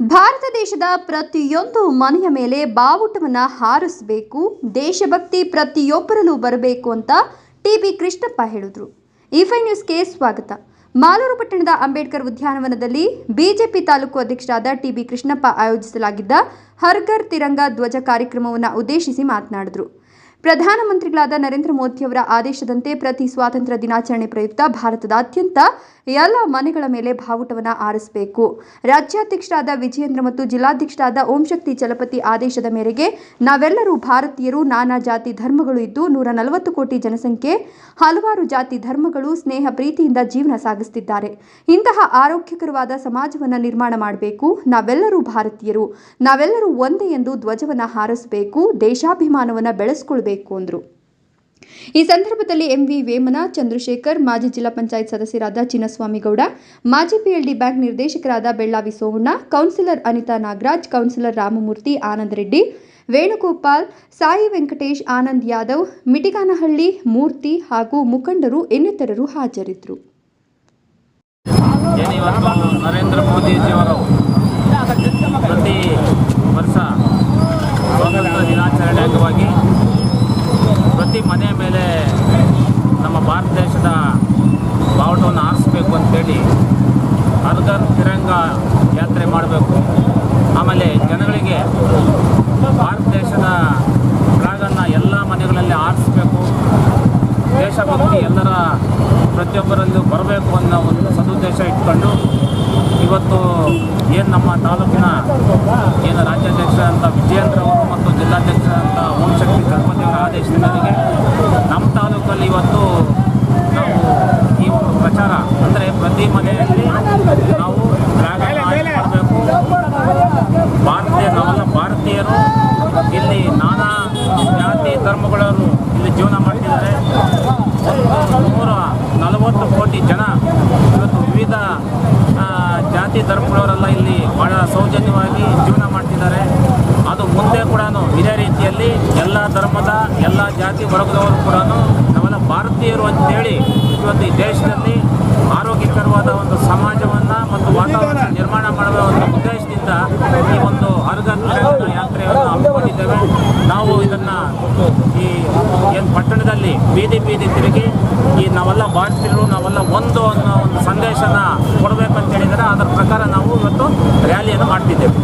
ಭಾರತ ದೇಶದ ಪ್ರತಿಯೊಂದು ಮನೆಯ ಮೇಲೆ ಬಾವುಟವನ್ನು ಹಾರಿಸಬೇಕು, ದೇಶಭಕ್ತಿ ಪ್ರತಿಯೊಬ್ಬರಲ್ಲೂ ಬರಬೇಕು ಅಂತ ಟಿ ಬಿ ಕೃಷ್ಣಪ್ಪ ಹೇಳಿದರು. ಇಫೈ ನ್ಯೂಸ್ಗೆ ಸ್ವಾಗತ. ಮಾಲೂರು ಪಟ್ಟಣದ ಅಂಬೇಡ್ಕರ್ ಉದ್ಯಾನವನದಲ್ಲಿ ಬಿಜೆಪಿ ತಾಲೂಕು ಅಧ್ಯಕ್ಷರಾದ ಟಿ ಬಿ ಕೃಷ್ಣಪ್ಪ ಆಯೋಜಿಸಲಾಗಿದ್ದ ಹರ್ಘರ್ ತಿರಂಗ ಧ್ವಜ ಕಾರ್ಯಕ್ರಮವನ್ನು ಉದ್ದೇಶಿಸಿ ಮಾತನಾಡಿದರು. ಪ್ರಧಾನಮಂತ್ರಿಗಳಾದ ನರೇಂದ್ರ ಮೋದಿಯವರ ಆದೇಶದಂತೆ ಪ್ರತಿ ಸ್ವಾತಂತ್ರ್ಯ ದಿನಾಚರಣೆ ಪ್ರಯುಕ್ತ ಭಾರತದಾದ್ಯಂತ ಎಲ್ಲ ಮನೆಗಳ ಮೇಲೆ ಭಾವುಟವನ್ನು ಆರಿಸಬೇಕು. ರಾಜ್ಯಾಧ್ಯಕ್ಷರಾದ ವಿಜಯೇಂದ್ರ ಮತ್ತು ಜಿಲ್ಲಾಧ್ಯಕ್ಷರಾದ ಓಂಶಕ್ತಿ ಚಲಪತಿ ಆದೇಶದ ಮೇರೆಗೆ ನಾವೆಲ್ಲರೂ ಭಾರತೀಯರು, ನಾನಾ ಜಾತಿ ಧರ್ಮಗಳು ಇದ್ದು ನೂರ ನಲವತ್ತು ಕೋಟಿ ಜನಸಂಖ್ಯೆ, ಹಲವಾರು ಜಾತಿ ಧರ್ಮಗಳು ಸ್ನೇಹ ಪ್ರೀತಿಯಿಂದ ಜೀವನ ಸಾಗಿಸುತ್ತಿದ್ದಾರೆ ಇಂತಹ ಆರೋಗ್ಯಕರವಾದ ಸಮಾಜವನ್ನು ನಿರ್ಮಾಣ ಮಾಡಬೇಕು. ನಾವೆಲ್ಲರೂ ಭಾರತೀಯರು. ನಾವೆಲ್ಲರೂ ಒಂದೇ ಎಂದು ಧ್ವಜವನ್ನು ಹಾರಿಸಬೇಕು. ದೇಶಾಭಿಮಾನವನ್ನು ಬೆಳೆಸ್ಕೊಳ್ಬೇಕು. ಅಂದರು. ಈ ಸಂದರ್ಭದಲ್ಲಿ ಎಂವಿ ವೇಮನ, ಚಂದ್ರಶೇಖರ್, ಮಾಜಿ ಜಿಲ್ಲಾ ಪಂಚಾಯತ್ ಸದಸ್ಯರಾದ ಚಿನ್ನಸ್ವಾಮಿಗೌಡ, ಮಾಜಿ ಪಿಎಲ್ಡಿ ಬ್ಯಾಂಕ್ ನಿರ್ದೇಶಕರಾದ ಬೆಳ್ಳಾವಿ ಸೋಮಣ್ಣ, ಕೌನ್ಸಿಲರ್ ಅನಿತಾ ನಾಗರಾಜ್, ಕೌನ್ಸಿಲರ್ ರಾಮಮೂರ್ತಿ ಆನಂದ್ ರೆಡ್ಡಿ, ವೇಣುಗೋಪಾಲ್, ಸಾಯಿ ವೆಂಕಟೇಶ್, ಆನಂದ್ ಯಾದವ್, ಮಿಟಿಗಾನಹಳ್ಳಿ, ಮೂರ್ತಿ ಹಾಗೂ ಮುಖಂಡರು ಇನ್ನಿತರರು ಹಾಜರಿದ್ದರು ನರೇಂದ್ರ ಪ್ರತಿ ವರ್ಷ ಸ್ವಾತಂತ್ರ್ಯ ದಿನಾಚರಣೆ ಅಂಗವಾಗಿ ಪ್ರತಿ ಮನೆ ಮೇಲೆ ನಮ್ಮ ಭಾರತ ದೇಶದ ಬಾವುಟವನ್ನು ಆರಿಸ್ಬೇಕು ಅಂತೇಳಿ ಹರ್ಗರ್ ತಿರಂಗ ಯಾತ್ರೆ ಮಾಡಬೇಕು. ಆಮೇಲೆ ಜನಗಳಿಗೆ ಭಾರತ ದೇಶದ ಫ್ಲಾಗನ್ನು ಎಲ್ಲ ಮನೆಗಳಲ್ಲಿ ಆರಿಸ್ಬೇಕು. ದೇಶಭಕ್ತಿ ಎಲ್ಲರ ಪ್ರತಿಯೊಬ್ಬರಲ್ಲೂ ಬರಬೇಕು ಅನ್ನೋ ಒಂದು ಸದುದ್ದೇಶ ಇಟ್ಕೊಂಡು ಇವತ್ತು ಏನು ನಮ್ಮ ತಾಲೂಕಿನ ಏನು ರಾಜ್ಯಾಧ್ಯಕ್ಷರಂತ ವಿಜಯೇಂದ್ರ ಅವರು ಮತ್ತು ಜಿಲ್ಲಾಧ್ಯಕ್ಷ ಅಂತ ಓಂ ಆದೇಶದ ಮೇರೆಗೆ ನಮ್ಮ ತಾಲೂಕಲ್ಲಿ ಇವತ್ತು ನಾವು ಈ ಒಂದು ಪ್ರಚಾರ ಅಂದರೆ ಪ್ರತಿ ಮನೆಯಲ್ಲಿ ನಾವು ಫ್ಲಾಗನ್ನು ಆರಿಸಿ ಮಾಡಬೇಕು ಭಾರತೀಯ ನಾವೆಲ್ಲ ಭಾರತೀಯರು ಇಲ್ಲಿ ನಾನಾ ಜಾತಿ ಧರ್ಮಗಳವರು ಇಲ್ಲಿ ಜೀವನ ಮಾಡ್ತಿದ್ದಾರೆ. ನೂರ ನಲವತ್ತು ಕೋಟಿ ಜನ. ಇವತ್ತು ವಿವಿಧ ಜಾತಿ, ಧರ್ಮಗಳವರೆಲ್ಲ ಇಲ್ಲಿ ಭಾಳ ಸೌಜನ್ಯವಾಗಿ ಜೀವನ ಮಾಡ್ತಿದ್ದಾರೆ. ಅದು ಮುಂದೆ ಕೂಡ ಇದೇ ರೀತಿಯಲ್ಲಿ ಎಲ್ಲ ಧರ್ಮದ, ಎಲ್ಲ ಜಾತಿ ವರ್ಗದವರು ಕೂಡ ನಾವೆಲ್ಲ ಭಾರತೀಯರು ಅಂತೇಳಿ ಇವತ್ತು ಈ ದೇಶದಲ್ಲಿ ಆರೋಗ್ಯಕರವಾದ ಒಂದು ಸಮಾಜವನ್ನು ಮತ್ತು ವಾತಾವರಣ ನಿರ್ಮಾಣ ಮಾಡುವ ಒಂದು ಉದ್ದೇಶದಿಂದ ಈ ಒಂದು ಅರ್ಗ ಯಾತ್ರೆಯನ್ನು ಹಮ್ಮಿಕೊಂಡಿದ್ದೇವೆ ನಾವು ಇದನ್ನು ಈ ಏನು ಪಟ್ಟಣದಲ್ಲಿ ಬೀದಿ ಬೀದಿ ತಿರುಗಿ ಈ ನಾವೆಲ್ಲ ಭಾರತೀಯರು ನಾವೆಲ್ಲ ಒಂದು ಅನ್ನೋ ಒಂದು ಸಂದೇಶನ ಕೊಡಬೇಕಂತ ಹೇಳಿದರೆ ಅದರ ಪ್ರಕಾರ ನಾವು ಇವತ್ತು ರ್ಯಾಲಿಯನ್ನು ಮಾಡ್ತಿದ್ದೇವೆ.